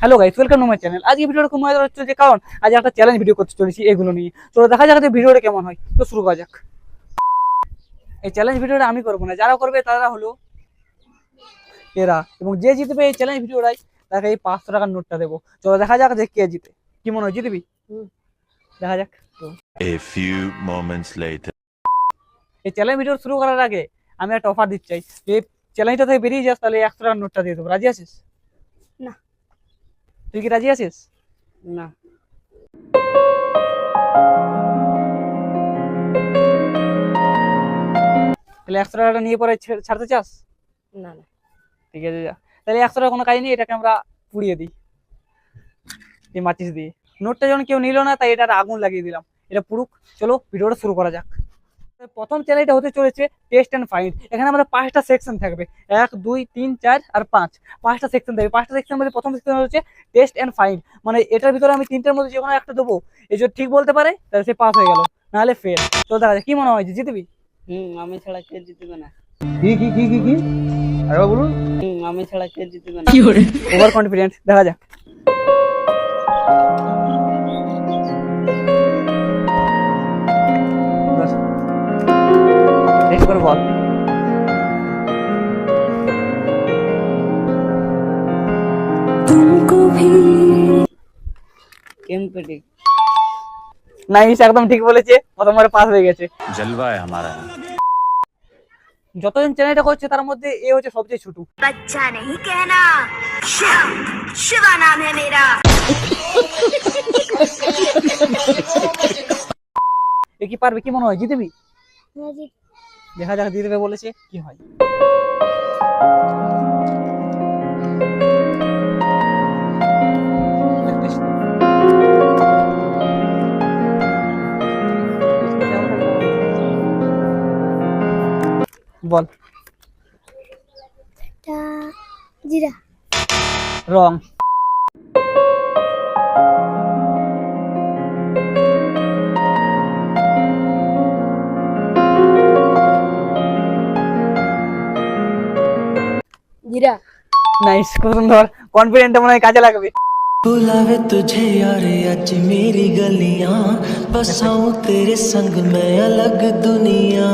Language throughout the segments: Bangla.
Hello guys welcome to my channel আজকে ভিডিওটা খুব মজা হচ্ছে যে কারণ আজ একটা চ্যালেঞ্জ ভিডিও করতে চলেছি এগুলো নিয়ে। তো দেখা যাক যে ভিডিওটা কেমন হয়। তো শুরু করা যাক। এই চ্যালেঞ্জ ভিডিওটা আমি করব না। যারা করবে তারা হলো এরা। এবং যে জিতবে এই চ্যালেঞ্জ ভিডিওটাই তাকে এই পাঁচশো টাকার নোটটা দেবো। চলো দেখা যাক যে কে জিতে। কি মনে হয় জিতবি? দেখা যাক। তো A few moments later. এই চ্যালেঞ্জ ভিডিও শুরু করার আগে আমি একটা অফার দিতে চাই। যে চ্যালেঞ্জটা থেকে বেরিয়ে যাস তাহলে একশো টাকার নোটটা দিয়ে দেবো। রাজি আছিস। তুই কি রাজি আছিস না তাহলে একশো টাকাটা নিয়ে পরে ছেড়ে- ছাড়তে চাস না না ঠিক আছে যা তাহলে একশো টাকা কোনো কাজ নেই এটাকে আমরা পুড়িয়ে দিই এই মাচিস দিয়ে নোটটা যখন কেউ নিল না তাই এটার আগুন লাগিয়ে দিলাম এটা পুরুক চলো ভিডিওটা শুরু করা যাক প্রথম চ্যানেলটা হতে চলেছে টেস্ট অ্যান্ড ফাইন্ড এখানে আমাদের পাঁচটা সেকশন থাকবে। এক দুই তিন চার আর পাঁচ। পাঁচটা সেকশন থাকবে। পাঁচটা সেকশন মধ্যে প্রথম সেকশন হচ্ছে টেস্ট অ্যান্ড ফাইন্ড মানে এটার ভিতরে আমি তিনটার মধ্যে যে কোনো একটা দেবো। এই যদি ঠিক বলতে পারে তাহলে সে পাস হয়ে গেল। নাহলে ফেল তো দেখা যায় কি মনে হয়? যে জিতবি? হুম আমি ছাড়া কে জিতবে না? কি কি কি কি কি? আরেকবার বলুন। আমি ছাড়া কে জিতবে না? কি ওভার কনফিডেন্ট দেখা যাক। নম্বর পথ তার মধ্যে এ হচ্ছে সবচেয়ে কি পারবে কি মনে হয় জিতবি। দেখা যাক দিয়ে দেবে বলেছে কি হয়। বল। জিরা। রং। নাইস খুব সুন্দর কনফিডেন্ট মনে হয় কাজে লাগবে बुलावे तुझे यारे अज मेरी गलियां बसाऊं तेरे संग मैं अलग दुनिया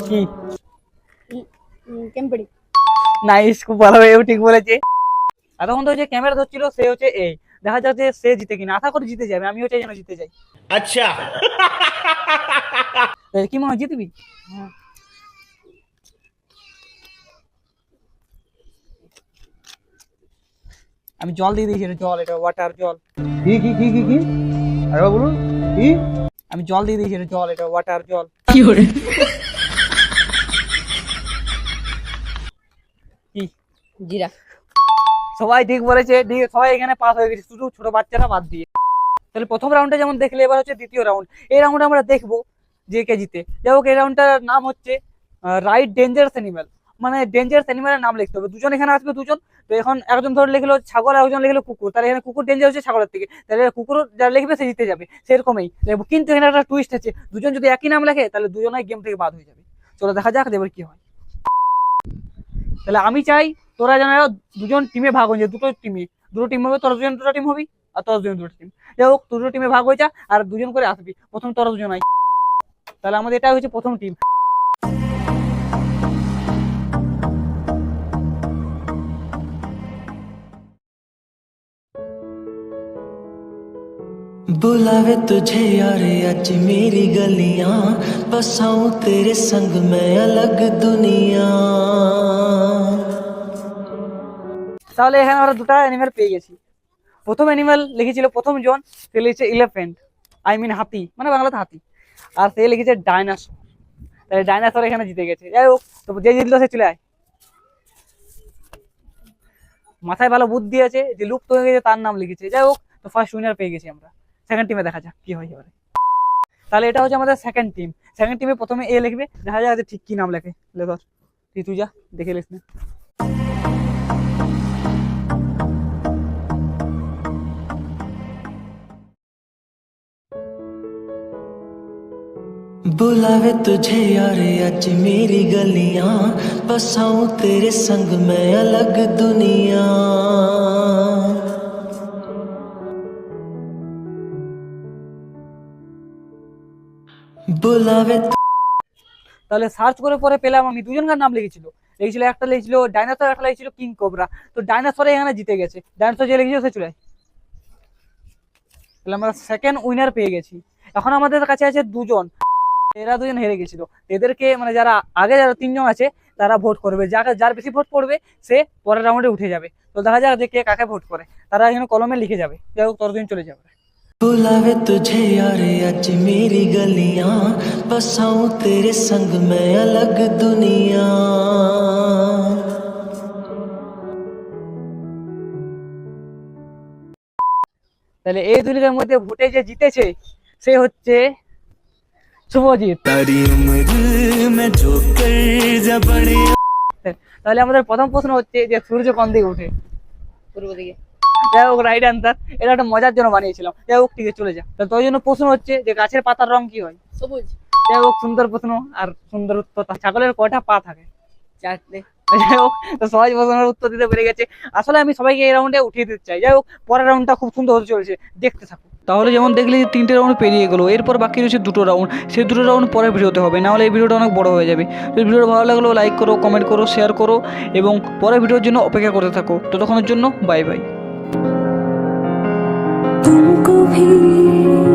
কি কেমপেটি নাইস খুব ভালো এও ঠিক বলেছে এতক্ষণ তো যে ক্যামেরা ধরছিল সে হচ্ছে এই দেখা যাক যে সে জিতে কিনা আশা করে জিতে যাবে আমি হচ্ছে যেন জিতে যাই আচ্ছা তাহলে কি মনে হয় জিতবি আমি জল দিয়ে দিয়েছি এটা জল এটা ওয়াটার জল। কি কি কি কি কি? আরেকবার বলুন কি? আমি জল দিয়ে দিয়েছি এটা জল এটা ওয়াটার জল। কি জিরা। সবাই ঠিক বলেছে ঠিক সবাই এখানে পাস হয়ে গেছে শুধু ছোট বাচ্চারা বাদ দিয়ে। তাহলে প্রথম রাউন্ডে যেমন দেখলে এবার হচ্ছে দ্বিতীয় রাউন্ড এই রাউন্ডে আমরা দেখব যে কে জিতে। যাই হোক এই রাউন্ডটার নাম হচ্ছে রাইট ডেঞ্জারাস অ্যানিমাল মানে ডেঞ্জারাস অ্যানিমালের নাম লিখতে হবে। দুজন এখানে আসবে, দুজন। তো এখন একজন ধরে লিখলো ছাগল একজন লিখলো কুকুর। তাহলে এখানে কুকুর ডেঞ্জার হচ্ছে ছাগলের থেকে। তাহলে কুকুর যারা লিখবে সে জিতে যাবে, সেরকমই। কিন্তু এখানে একটা টুইস্ট আছে, দুজন যদি একই নাম লেখে, তাহলে দুজনাই গেম থেকে বাদ হয়ে যাবে। চলো দেখা যাক, এবার কি হয়। তাহলে আমি চাই তোরা যেন দুজন টিমে ভাগ হয়ে যায়, দুটো টিমে দুটো টিম হবে, তোরা দুজন, দুটো টিম হবি, আর তোরা দুজন, দুটো টিম যাই হোক, দুটো টিমে ভাগ হয়ে যা, আর দুজন করে আসবি। প্রথম তোরা দুজন আই তাহলে আমাদের এটা হচ্ছে প্রথম টিম बुलावे तुझे यारे अज मेरी गलियां बसाऊं तेरे संग मैं अलग दुनिया তাহলে এখানে আমরা দুটো অ্যানিমেল পেয়ে গেছি প্রথম অ্যানিমেল লিখেছিল প্রথম জন সে লিখেছে ইলেফেন্ট আই মিন হাতি মানে বাংলাতে হাতি আর সে লিখেছে ডাইনাসর তাহলে ডাইনাসর এখানে জিতে গেছে যাই হোক তো যে জিতলো সে চলে আয় মাথায় ভালো বুদ্ধি আছে যে লুপ্ত হয়ে গেছে তার নাম লিখেছে যাই হোক তো ফার্স্ট উইনার পেয়ে গেছি আমরা সেকেন্ড টিমে দেখা যাক কি হয় এবারে তাহলে এটা হচ্ছে আমাদের সেকেন্ড টিম সেকেন্ড টিমে প্রথমে এ লিখবে দেখা যাক যে ঠিক কি নাম লেখে লে ধর তুই তুই যা দেখে লিস না बुलावे तुझे यारे अज मेरी गलियां बसाऊं तेरे संग मैं अलग दुनिया তাহলে সার্চ করে পরে পেলাম আমি। দুজনকার নাম লিখেছিল। লিখেছিল, একটা লিখেছিল ডাইনোসর একটা লিখেছিল কিং কোবরা তো ডাইনোসরে এখানে জিতে গেছে। ডাইনোসর যে লিখেছিল, সে চলে। তাহলে আমরা সেকেন্ড উইনার পেয়ে গেছি। এখন আমাদের কাছে আছে দুজন। এরা দুজন হেরে গেছিল। এদেরকে মানে যারা আগে যারা তিনজন আছে, তারা ভোট করবে। যাকে, যার বেশি ভোট পড়বে সে পরের রাউন্ডে উঠে যাবে। তো দেখা যাক যে কে কাকে ভোট করে। তারা এখানে কলমে লিখে যাবে। যাই হোক, ততদিন চলে যাবে। बुलावे तुझे यार आज मेरी गलियां बसाऊं तेरे संग मैं अलग दुनिया তাহলে এই দুজনের মধ্যে ভোটে যে জিতেছে সে হচ্ছে শুভজিৎ तारी उम्र में जो कर जा बड़े তাহলে আমাদের প্রথম প্রশ্ন হচ্ছে যে সূর্য কোন দিকে উঠে পূর্ব দিকে যাই হোক রাইট আনসার এটা একটা মজার জন্য বানিয়েছিলাম। যাই হোক ঠিক আছে চলে যা। তো তোর জন্য প্রশ্ন হচ্ছে যে গাছের পাতার রং কি হয়? সবুজ। যাই হোক সুন্দর প্রশ্ন আর সুন্দর উত্তর তা ছাগলের কয়টা পা থাকে? চারটে। যাই হোক তো সহজ প্রশ্নের উত্তর দিতে পেরে গেছে। আসলে আমি সবাইকে এই রাউন্ডে উঠিয়ে দিতে চাই। যাই হোক পরের রাউন্ডটা খুব সুন্দর হতে চলেছে। দেখতে থাকো। তাহলে যেমন দেখলি যে তিনটে রাউন্ড পেরিয়ে গেলো। এরপর বাকি রয়েছে দুটো রাউন্ড সেই দুটো রাউন্ড পরের ভিডিওতে হবে। না হলে এই ভিডিওটা অনেক বড় হয়ে যাবে। তো ভিডিওটা ভালো লাগল লাইক করো কমেন্ট করো শেয়ার করো এবং পরের ভিডিওর জন্য অপেক্ষা করতে থাকো। ততক্ষণের জন্য বাই বাই peace.